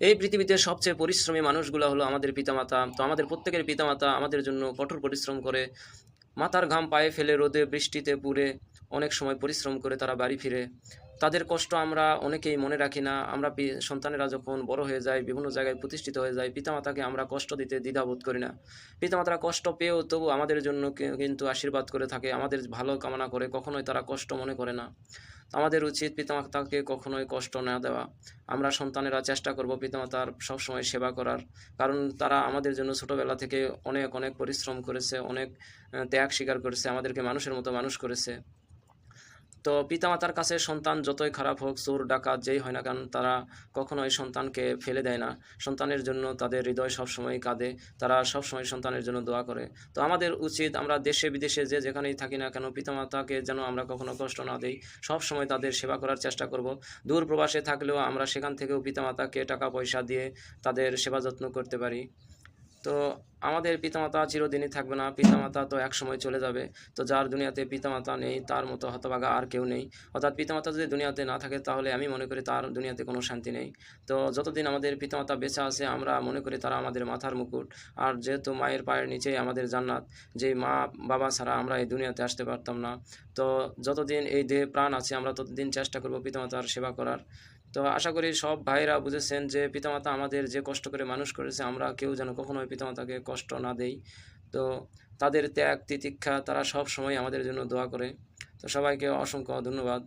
এই পৃথিবীতে সবচেয়ে পরিশ্রমী মানুষগুলো হলো আমাদের পিতামাতা। তো আমাদের প্রত্যেকের পিতামাতা আমাদের জন্য কঠোর পরিশ্রম করে, মাথার ঘাম পায়ে ফেলে রোদে, বৃষ্টিতে পুড়ে অনেক সময় পরিশ্রম করে তারা বাড়ি ফিরে। তাদের কষ্ট আমরা অনেকেই মনে রাখি না। আমরা সন্তানেরা যখন বড় হয়ে যায় বিভিন্ন জায়গায় প্রতিষ্ঠিত হয়ে যায় পিতামাতাকে আমরা কষ্ট দিতে দ্বিধাবোধ করি না। পিতামাতারা কষ্ট পেয়েও তবু আমাদের জন্য কিন্তু আশীর্বাদ করে থাকে, আমাদের ভালো কামনা করে, কখনোই তারা কষ্ট মনে করে না। আমাদের উচিত পিতামাতাকে কখনোই কষ্ট না দেওয়া। আমরা সন্তানেরা চেষ্টা করব পিতামাতার সবসময় সেবা করার। কারণ তারা আমাদের জন্য ছোটোবেলা থেকে অনেক অনেক পরিশ্রম করেছে, অনেক ত্যাগ স্বীকার করেছে, আমাদেরকে মানুষের মতো মানুষ করেছে। তো পিতামাতার কাছে সন্তান যতই খারাপ হোক, চোর, ডাকাত, যেই হয় না কেন, তারা কখনোই সন্তানকে ফেলে দেয় না। সন্তানের জন্য তাদের হৃদয় সবসময় কাঁদে, তারা সবসময় সন্তানের জন্য দোয়া করে। তো আমাদের উচিত আমরা দেশে, বিদেশে যে যেখানেই থাকি না কেন, পিতামাতাকে যেন আমরা কখনো কষ্ট না দিই। সবসময় তাদের সেবা করার চেষ্টা করব। দূর প্রবাসে থাকলেও আমরা সেখান থেকেও পিতামাতাকে টাকা পয়সা দিয়ে তাদের সেবা যত্ন করতে পারি। তো আমাদের পিতামাতা চিরদিনই থাকবে না। পিতামাতা তো এক সময় চলে যাবে। তো যার দুনিয়াতে পিতামাতা নেই, তার মতো হতভাগা আর কেউ নেই। অর্থাৎ পিতামাতা যদি দুনিয়াতে না থাকে, তাহলে আমি মনে করি তার দুনিয়াতে কোনো শান্তি নেই। তো যতদিন আমাদের পিতামাতা বেঁচে আছে, আমরা মনে করি তারা আমাদের মাথার মুকুট। আর যেহেতু মায়ের পায়ের নিচেই আমাদের জান্নাত যে মা বাবা ছাড়া আমরা এই দুনিয়াতে আসতে পারতাম না। তো যতদিন এই দেহে প্রাণ আছে, আমরা ততদিন চেষ্টা করব পিতামাতার সেবা করার। তো আশা করি সব ভাইরা বুঝেছেন যে পিতামাতা আমাদের যে কষ্ট করে মানুষ করেছে, আমরা কেউ যেন কখনোই পিতামাতাকে কষ্ট না দেই। তো তাদের ত্যাগ তিতিক্ষা তারা সব সময় আমাদের জন্য দোয়া করে। তো সবাইকে অসংখ্য ধন্যবাদ।